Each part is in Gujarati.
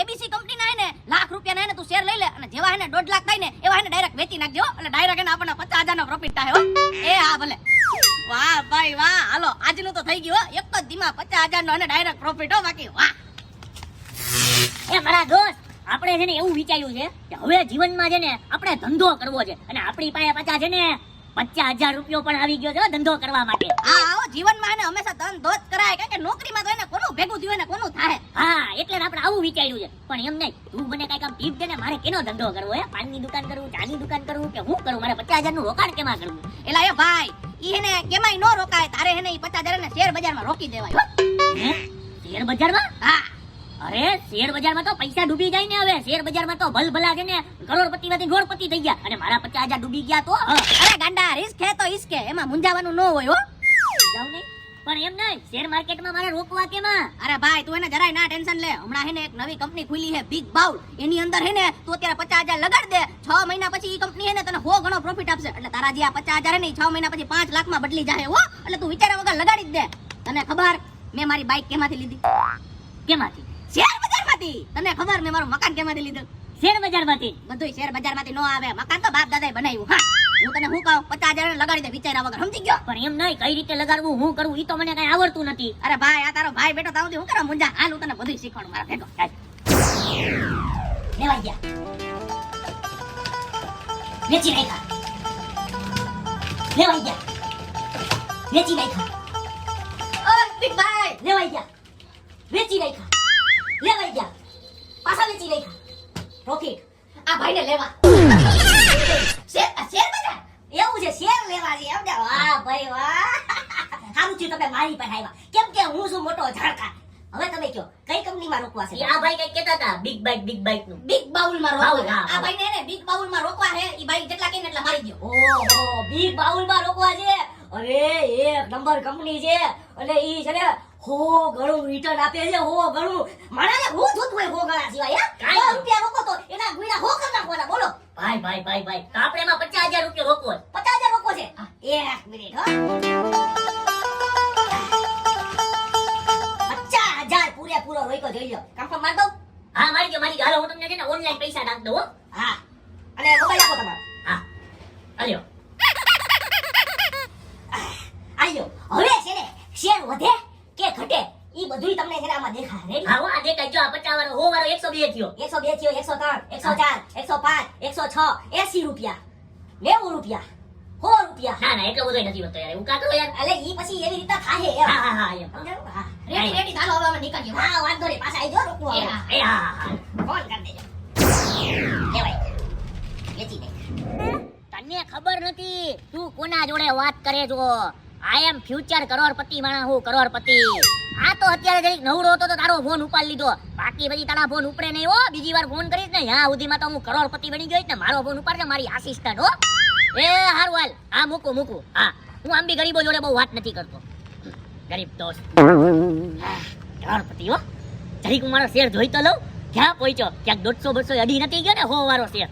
એબીસી કંપની ના ને, લાખ રૂપિયા ના ને તું શેર લઈ લે અને જેવા હે ને દોઢ લાખ થાય ને, એવા હે ને ડાયરેક્ટ વેચી નાખજો એટલે ડાયરેક્ટ એને આપણને પચાસ હજાર નો પ્રોફિટ થાય એ હા ભલે. વાહ ભાઈ વાહ. હાલો, આજનું તો થઈ ગયું એક જ દીમાં પચાસ હજાર નો અને ડાયરેક્ટ પ્રોફિટ હો. બાકી વાહ. એ મારા દોસ્ત, આપણે છે ને એવું વિચાર્યું છે કે હવે જીવનમાં છે ને આપણે ધંધો કરવો છે અને આપણી પાસે પાછા છે ને પચાસ હજાર રૂપિયો પણ આવી ગયો છે ધંધો કરવા માટે. હા આવો જીવનમાં એને હંમેશા ધંધો જ કરાય. કારણ કે નોકરીમાં તો એને કોનું ભેગું થયું ને કોનું થાય? હા એટલે આપણે આવું વિચાર્યું છે. પણ એમ નહીં તું મને કઈ આમ ટીપ દે ને મારે કેનો ધંધો કરવો હે? પાનની દુકાન કરવું ચાની દુકાન કરવું કે હું કરું? મારે પચાસ હજારનું રોકાણ કેમાં કરવું? એલા એ ભાઈ એને કેમાંય નો રોકાય. તારે એને પચાસ હજાર શેર બજારમાં રોકી દેવાય. શેર બજાર શેર બજારમાં? હા. અરે શેર બજારમાં તો પૈસા ડૂબી જાય ને હવે. શેર બજારમાં તો ભલ ભલા છે ને. કરોડપતિ માંથી કરોડપતિ થઈ ગયા. અને મારા પચાસ હજાર ડૂબી ગયા તો? અરે ગાંડા રિસ્ક હે તો ઈસ્કે એમાં મુંજાવાનું ન હોય હો. નહીં. પણ એમ નહીં શેર માર્કેટમાં મારે રોકવા કેમાં? અરે ભાઈ તું એને જરાય ના ટેન્શન લે. હમણાં હે ને એક નવી કંપની ખુલી છે બિગ બાઉલ એની અંદર હે ને તું અત્યારે પચાસ હજાર લગાડ દે. છ મહિના પછી એ કંપની હે ને તને હો ઘણો પ્રોફિટ આપશે. એટલે તારા જે આ પચાસ હજાર હે ને છ મહિના પછી પાંચ લાખમાં બદલી જાય હો. એટલે તું વિચાર્યા વગર લગાડી જ દે. તને ખબર? મેં મારી બાઇક કેમાંથી લીધી. કેમાંથી? બજારમાંથી તને ખબર મેં મારું મકાન કેમાંથી લીધું? શેર બજારમાંથી? બધું શેર બજારમાંથી નો આવે. મકાન તો બાપ દાદાએ બનાવ્યું. હા. હું તને હું કહું? પચાસ હજાર લગાડી દે વિચાર્યા વગર. સમજી ગયો? પણ એમ નહીં કઈ રીતે લગાડવું હું કરવું ઈ તો મને કઈ આવડતું નથી. અરે ભાઈ આ તારો ભાઈ બેટો તારું હું કરો મુંજા હાલ હું તને બધું શીખવાડું મારા ભેગો. લેવાઈ ગયા. વેચી નાખ્યા. લેવાઈ ગયા. વેચી નાખ્યા. ભાઈ લેવાઈ ગયા. વેચી નાખ્યા. લેવાઈ ગયા પાછા વેચી નાખ્યા પ્રોફિટ આ ભાઈને લેવા. શેર શેર બજાર એવું છે શેર લેવા છે. એમ ને વાહ ભાઈ વાહ. સારું થયું તમે મારી પાસે આવ્યા. કેમ કે હું શું મોટો ઝાડકા હવે તમે કયો કઈ કંપનીમાં રોકવા છે? આ ભાઈ કઈ કહેતા હતા બિગ બાઇક બિગ બાઇકનું. બિગ બાઉલમાં રોકવા આ ભાઈ ને બિગ બાઉલમાં રોકવા છે. ઈ ભાઈ જેટલા કહીને એટલા મારી ગયો. ઓહો બિગ બાઉલમાં રોકવા છે. અરે એક નંબર કંપની છે. અને ઈ છે ને હો ગળું રિટર્ન આપે છે હો ઘણું મારાને હું જોતું હોય હો સિવાય હે? રૂપિયા રોકો તો એના ગુણા હો કરી નાખવાના બોલો. ભાઈ ભાઈ ભાઈ ભાઈ આપણે એમાં પચાસ હજાર રૂપિયા રોકવો પચાસ હજાર છે? એક મિનિટ હો. પચાસ હજાર પૂરેપૂરો રોક્યો જોઈ લો. કન્ફર્મ માર દઉં? હા મારી ગયો મારી ગયો હું તમને છે ને ઓનલાઈન પૈસા નાખ દઉં હા. અને મોબાઈલ આપો તમારો. હા. આલ્યો આલ્યો હવે છે ને શેર વધે કે ઘટે ઈ બધુંય તમને છે ને આમાં દેખાય રેડી? હા આ દેખાય. જો આ 50 વાળો 100 વાળો 102 થયો. 102 થયો 103 104 105 106 80 રૂપિયા 90 રૂપિયા 100 રૂપિયા. ના ના એટલો બધો નથી વધતો યાર એવું કા યાર? એટલે ઈ પછી એવી રીતે થાય હા હા હા એમ. સમજાયું હા. રેડી રેડી ચાલો હવે અમે નીકળીએ હા. વાંધો નહીં પાછા આવજો રોકવું એ હા. એ હા હા. ફોન કરી દેજો. લેવાય. વેચી દે. તને ખબર નથી તું કોના જોડે વાત કરે છો? આઈ એમ ફ્યુચર કરોડપતિ માણા હું કરોડપતિ. આ તો અત્યારે જરીક નવરો હતો તો તારો ફોન ઉપાડી લીધો. બાકી પછી તારા ફોન ઉપડે નહીં હો. બીજી વાર ફોન કરીશ ને હા સુધીમાં તો હું કરોડપતિ બની ગયો ને. મારો ફોન ઉપાડશે મારી આસિસ્ટન્ટ હો. એ, હારું, હાલ. હા, મૂકું મૂકું. હા. હું આમ બી ગરીબો જોડે બહુ વાત નથી કરતો. ગરીબ દોસ્ત. કરોડપતિ, હો. જરીક હું મારો શેર જોઈ તો લઉં, ક્યાં પહોંચ્યો? ક્યાંક દોઢસો, બસો અઢી નથી ગયો ને, હો વાળો શેર.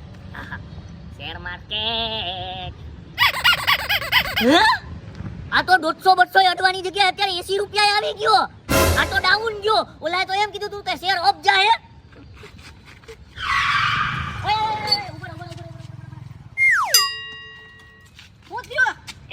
Share market? આ તો દોઢસો, બસો અડવાની જગ્યાએ અત્યારે એસી રૂપિયા આવી ગયો. આ તો ડાઉન ગયો. ઓલાએ તો એમ કીધું તું કે શેર અપ જાય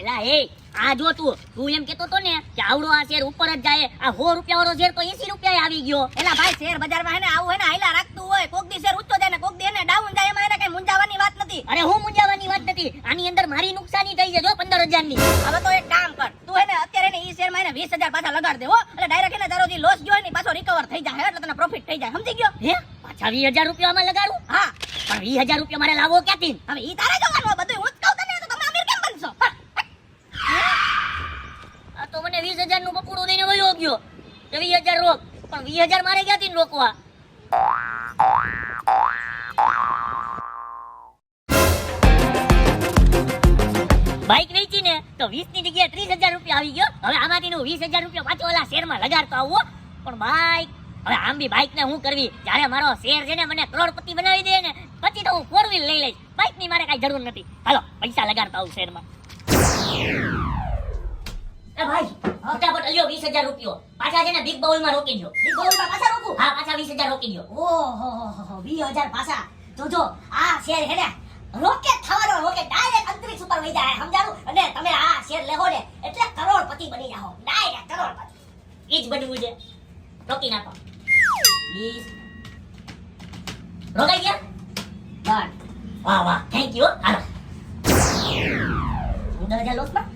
એલા, એ, આ જો તું તું એમ કેતો તો ને કે આવડો આ શેર ઉપર જ જાય આ સો રૂપિયા વાળો શેર તો એસી રૂપિયા આવી ગયો. એલા, ભાઈ શેર બજારમાં હે ને, આવું હે ને હાઈલા રાખતું હોય. કોક દી શેર ઊંચો જાય ને, કોક દી ને ડાઉન જાય, એમાં એને કઈ મુંજાવાની વાત નથી. અરે હું મુંજાવાની વાત નથી. આની અંદર મારી નુકસાની થઈ છે જો પંદર હજારની હવે તો એક કામ કર. તું હે ને અત્યારે ને ઈ શેરમાં એને 20000 પાછા લગાડ દે હો. એટલે ડાયરેક્ટ એને તારો જે લોસ ગયો ને પાછો રિકવર થઈ જાય એટલે તને પ્રોફિટ થઈ જાય. સમજી ગયો? હે? પાછા વીસ હજાર રૂપિયામાં લગાડું? હા. પણ વીસ હજાર રૂપિયા મારે લાવો ક્યાંથી? હવે ઈ તારે જવાનું બધું હું જ કહું તને તો તમે અમીર કેમ બનશો? આ તો મને વીસ હજારનું પકોડું દઈને વયો ગયો. કે વીસ હજાર રોક. પણ વીસ હજાર મારે ક્યાંથી રોકવા? બાઇક વેચી ને તો વીસની જગ્યાએ ત્રીસ હજાર રૂપિયા આવી ગયો. હવે આમાંથી હું વીસ હજાર રૂપિયા પાછો ઓલા શેરમાં લગાડતો આવો પણ બાઇક હવે આમ બી બાઇક ને હું કરવી? જ્યારે મારો શેર છે ને મને કરોડપતિ બનાવી દે ને પછી તો હું ફોર વ્હીલ લઈ લઈશ. બાઇકની મારે કઈ જરૂર નથી. હાલો પૈસા લગાડતો આવું શેરમાં. એ ભાઈ ફટાફટ અલ્યો વીસ હજાર રૂપિયો. પાછા છે ને બિગ બાઉલમાં રોકી દો બિગ પાછા રોકું? હા પાછા વીસ હજાર રોકી દો ઓહો વીસ હજાર પાછા. જોજો આ શેર હે ને રોકેટ થવાનો, રોકેટ. ડાયરેક્ટ અંતરિક્ષ ઉપર વહી જાય, સમજાણું? અને તમે આ શેર લેહો ને, એટલે કરોડપતિ બની જાઓ. ડાયરેક્ટ કરોડપતિ. ઈ જ બનવું છે. રોકી નાખો. પ્લીઝ રોકાઈ ગયા? ડન વાહ વાહ. થેન્ક યુ હાલો. ઉદર હજાર લોસમાં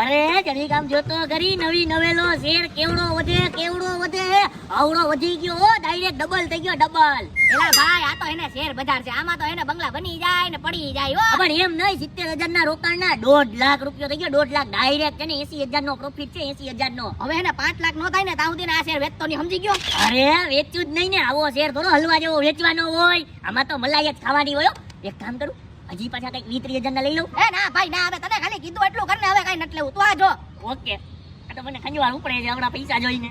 અરે જરી કામ જોતો કરી નવી નવેલો શેર કેવડો વધે કેવડો વધે? આવડો વધી ગયો ડાયરેક્ટ ડબલ થઈ ગયો ડબલ એલા ભાઈ આ તો એને શેર બજાર છે. આમાં તો એને બંગલા બની જાય ને પડી જાય હો. પણ એમ નહીં સિત્તેર હજાર ના રોકાણ ના દોઢ લાખ રૂપિયો થઈ ગયો દોઢ લાખ ડાયરેક્ટ છે ને એસી હજાર નો પ્રોફિટ છે એસી હજાર નો હવે એને પાંચ લાખ નો થાય ને ત્યાં સુધી આ શેર વેચતો નહીં સમજી ગયો? અરે વેચ્યું જ નહીં ને આવો શેર થોડો હલવા જેવો વેચવાનો હોય. આમાં તો મલાઈ જ ખાવાની હોય એક કામ કરું હજી પાછા કંઈક વીસ ત્રીસ હજાર ના લઈ લઉં? એ ના ભાઈ ના હવે તને ખાલી કીધું એટલું કરને હવે કઈ નથી લેવું. તું આ જો. ઓકે. આ તો મને ખંજવાળ ઉપડે છે હમણાં પૈસા જોઈને.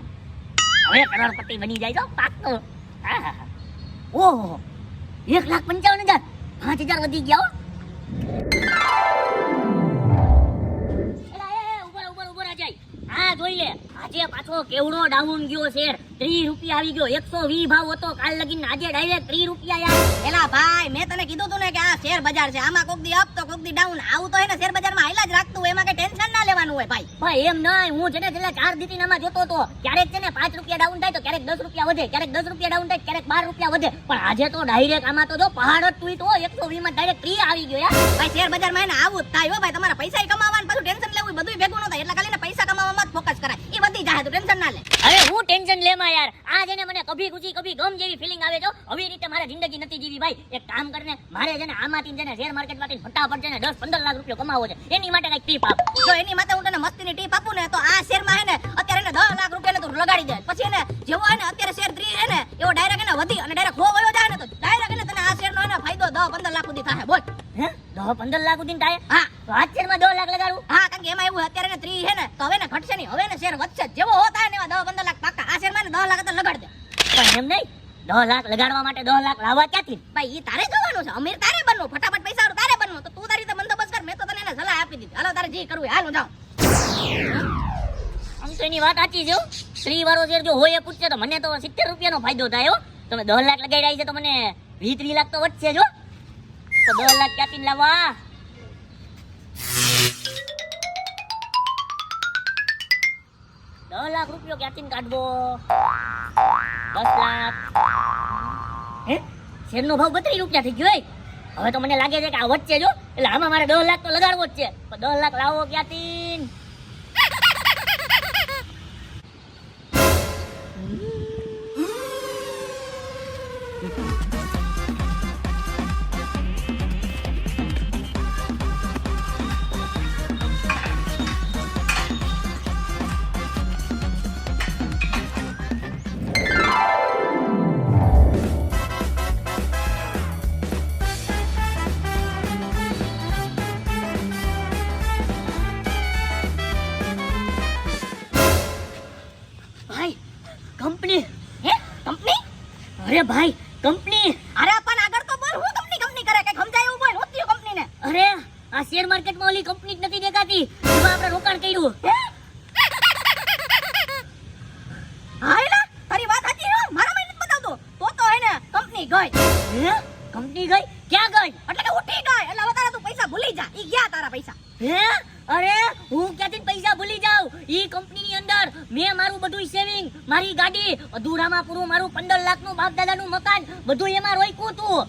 હવે કરોડપતિ બની જાય છો પાક્કો. હા હા હા. ઓહો એક લાખ પંચાવન હજાર. પાંચ હજાર વધી ગયા હો. જોઈ લે આજે પાછો કેવડો ડાઉન ગયો શેર. ત્રીસ રૂપિયા આવી ગયો. એકસો વીસ ભાવ હતો. કાલ લગીન આજે ડાયરેક્ટ ત્રીસ રૂપિયા યાર. એલા ભાઈ મેં તને કીધું તું ને કે આ શેર બજાર છે. આમાં કોક દી અપ તો કોક દી ડાઉન આવું તો એને શેર બજારમાં હાઈલા જ રાખતું હોય. એમાં કઈ ટેન્શન ના લેવાનું હોય ભાઈ. ભાઈ એમ નહીં. હું છે ને છેલ્લા ચાર દીટીનામાં જોતો હતો ક્યારેક છે ને પાંચ રૂપિયા ડાઉન થાય તો ક્યારેક દસ રૂપિયા વધે. ક્યારેક દસ રૂપિયા ડાઉન થાય ક્યારેક બાર રૂપિયા વધે. પણ આજે તો ડાયરેક્ટ આમાં તો જો પહાડ જ તૂટ હો એકસો વીસમાં ડાયરેક્ટ ત્રીસ આવી ગયો યાર. ભાઈ શેર બજારમાં એને આવું જ થાય હો ભાઈ. તમારા પૈસા કમાવાનું પાછું ટેન્શન લેવું બધું ભેગું ન થાય. એટલે ખાલી પૈસા કમાવામાં જ ફોકસ કરાય. એ બધી જાય તું ટેન્શન ના લે. અરે હું ટેન્શન લેમાં યાર. આ જેને મને કભી ખુશી કભી ગમ જેવી ફિલિંગ આવે છે આવી રીતે મારે જિંદગી નથી જીવી ભાઈ. એક કામ કરીને મારે છે ને આમાંથી છે ને શેર માર્કેટમાંથી ફટાફટ છે ને દસ પંદર લાખ રૂપિયા કમાવો છે. એની માટે કઈ ટીપ આપ. જો એની માટે હું તને મસ્તીની ટીપ આપું ને તો આ શેરમાં હે ને અત્યારે એને દસ લાખ રૂપિયા તું લગાડી દે. પછી એને જેવો હે ને અત્યારે શેર ત્રી હે ને એવો ડાયરેક્ટ એને વધી અને ડાયરેક્ટ હો વયો જાય ને તો ડાયરેક્ટ એને તને આ શેરનો એને ફાયદો દસ પંદર લાખ સુધી થાય. બોલ. હે? દસ પંદર લાખ સુધી થાય? હા. તો આ શેરમાં દસ લાખ લગાડું? હા કારણ કે એમાં એવું અત્યારે ત્રી હે ને તો હવે ને ઘટશે નહીં. હવે ને શેર વધશે જેવો હોતા ને એવા દસ પંદર લાખ શેરમાં દસ લાખ તો લગાડ દે. પણ એમ નહીં. દસ લાખ લગાડવા માટે દસ લાખ લાવવા ક્યાંથી? ભાઈ એ તારે જોવાનું છે. અમીર તારે બનવું. ફટાફટ પૈસા તારે બનવું. તો તું તારી રીતે બંદોબસ્ત કર. મેં તો તને એને સલાહ આપી દીધી. હાલો તારે જે કરવું હાલ હું જાઉં આમ તો એની વાત સાચી જો શ્રી વાળો શેર જો હોય એ પૂછશે તો મને તો સિત્તેર રૂપિયાનો ફાયદો થાય તમે દસ લાખ લગાડ્યા છે તો મને વીસ ત્રીસ લાખ તો વધશે જો તો દસ લાખ ક્યાંથી લાવવા? લાખ રૂપિયો ક્યાંથી કાઢવો? દસ લાખ. હે? શેરનો ભાવ બત્રીસ રૂપિયા થઈ ગયો. હવે તો મને લાગે છે કે આ વચ્ચે જો, એટલે આમાં મારે દસ લાખ તો લગાડવો જ છે. પણ દસ લાખ લાવો ક્યાંથી? ભાઈ કંપની અરે પણ આગળ તો બોલ હું કંપની કંપની કરે? કઈ સમજાય એવું બોલ હોતી કંપની ને. અરે આ શેર માર્કેટમાં ઓલી કંપની જ નથી દેખાતી. એમાં આપણે રોકાણ કર્યું. હા? તારી વાત સાચી છે મારા મને બતાવતો. તો તો હે ને કંપની ગઈ. હે? કંપની ગઈ? ક્યાં ગઈ? એટલે કે ઉઠી ગઈ. એટલે તારા તું પૈસા ભૂલી જા. ઈ ગયા તારા પૈસા. હે? અરે હું ક્યાંથી પૈસા ભૂલી જાઉં? ઈ કંપનીની અંદર મેં મારું બધું સેવિંગ મારી ગાડી અધૂરામાં પૂરું મારું પંદર લાખનું બાપ દાદાનું મકાન. બધું એમાં રોક્યું તું.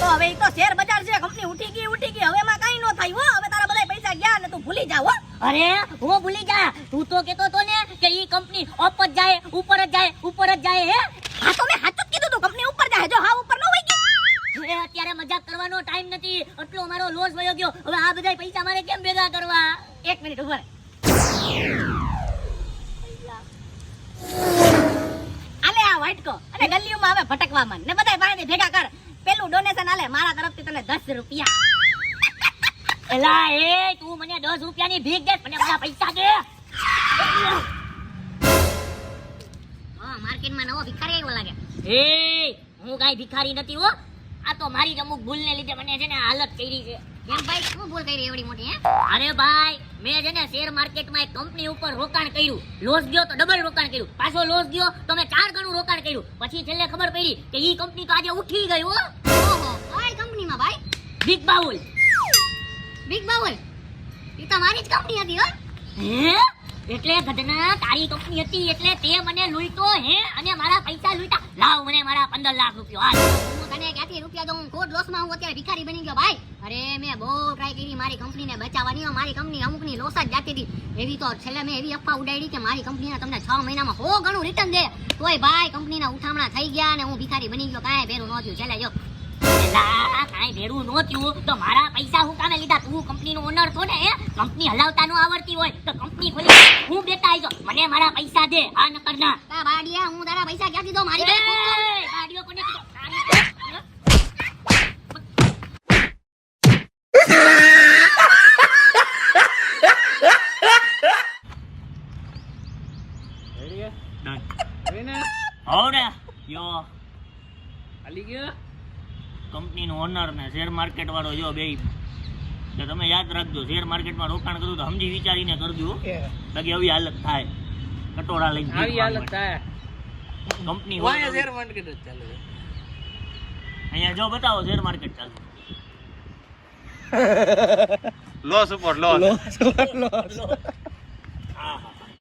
તો હવે એ તો શેર બજાર છે કંપની ઉઠી ગઈ ઉઠી ગઈ. હવે એમાં કાઈ ન થાય હો. હવે તારા બધા પૈસા ગયા ને તું ભૂલી જા હો. અરે હું ભૂલી જા. તું તો કેતો તો ને કે ઈ કંપની અપ જ જાય ઉપર જ જાય ઉપર જ જાય હે. હા તો મેં સાચું કીધું તું કંપની ઉપર જાય. જો હા ઉપર ન હોય ગઈ અત્યારે મજાક કરવાનો ટાઈમ નથી. એટલો મારો લોસ વયો ગયો. હવે આ બધા પૈસા મારે કેમ ભેગા કરવા? એક મિનિટ ઊભા રહે. આલે અને ગલીઓમાં આવે ભટકવા માંડ ને બધાય પાસેથી ભેગા કર. પેલું ડોનેશન આલે. મારા તરફથી તને 10 રૂપિયા. એલા એ તું મને દસ રૂપિયાની ભીખ દે મને બધા પૈસા દે. હા માર્કેટમાં નવો ભિખારી આવ્યો લાગે. એ હું કાંઈ ભિખારી નથી હો. આ તો મારી જ અમુક ભૂલને લીધે મને છે ને હાલત કરી છે. કેમ ભાઈ શું ભૂલ કરી એવડી મોટી હે? અરે ભાઈ મેં છે ને શેર માર્કેટમાં એક કંપની ઉપર રોકાણ કર્યું. લોસ ગયો તો ડબલ રોકાણ કર્યું. પાછો લોસ ગયો તો મેં ચાર ગણું રોકાણ કર્યું. પછી છેલ્લે ખબર પડી કે ઈ કંપની તો આજે ઉઠી ગઈ હો. ઓહો કઈ કંપનીમાં ભાઈ? બિગ બાઉલ બિગ બાઉલ ઈ તો મારી જ કંપની હતી હો. હે? એટલે ગધના તારી કંપની હતી એટલે તે મને લૂંટો હે? અને મારા પૈસા લૂંટા. લાવ મને મારા 15 લાખ રૂપિયા હાલ. તને ક્યાંથી રૂપિયા દઉં? કોટ લોસમાં હું અત્યારે ભિખારી બની ગયો ભાઈ. અરે મેં બહુ ટ્રાય કરી મારી કંપનીને બચાવવાની મારી કંપની અમુકની લોસ જ જાતી હતી. એવી તો છેલ્લે મેં એવી અફવા ઉડાડી કે મારી કંપનીને તમને છ મહિનામાં હો ઘણું રિટર્ન દે. તોય ભાઈ કંપનીના ઉઠામણા થઈ ગયા અને હું ભિખારી બની ગયો. કાંઈ ભેરું ન થયું. છેલ્લે જો. કાંઈ ભેરું નો થયું. તો મારા પૈસા હું કામે લીધા? તું કંપનીનો ઓનર છો ને હે? કંપની હલાવતા ન આવડતી હોય. તો કંપની ખોલી હું બેટા આવી મને મારા પૈસા દે. આ નકર ના બાડિયા હું તારા પૈસા ક્યાંથી દો મારી પાસે ખોટ તો- એ, ગાડીઓ કોને કીધો? તારી- રેડી Done. હવે ને હવે યો હાલી ગયો. કંપનીનો ઓનર ને શેર માર્કેટ વાળો જો બે. તો તમે યાદ રાખજો શેર માર્કેટમાં રોકાણ કરું તો સમજી વિચારીને કરજો બાકી આવી હાલત થાય. કટોરા લઈને આવી હાલત થાય. કંપની હોય. શેર માર્કેટ જ ચાલે? અહીંયા જો બતાવો શેર માર્કેટ ચાલુ. લોસ ઉપર લોસ લોસ લોસ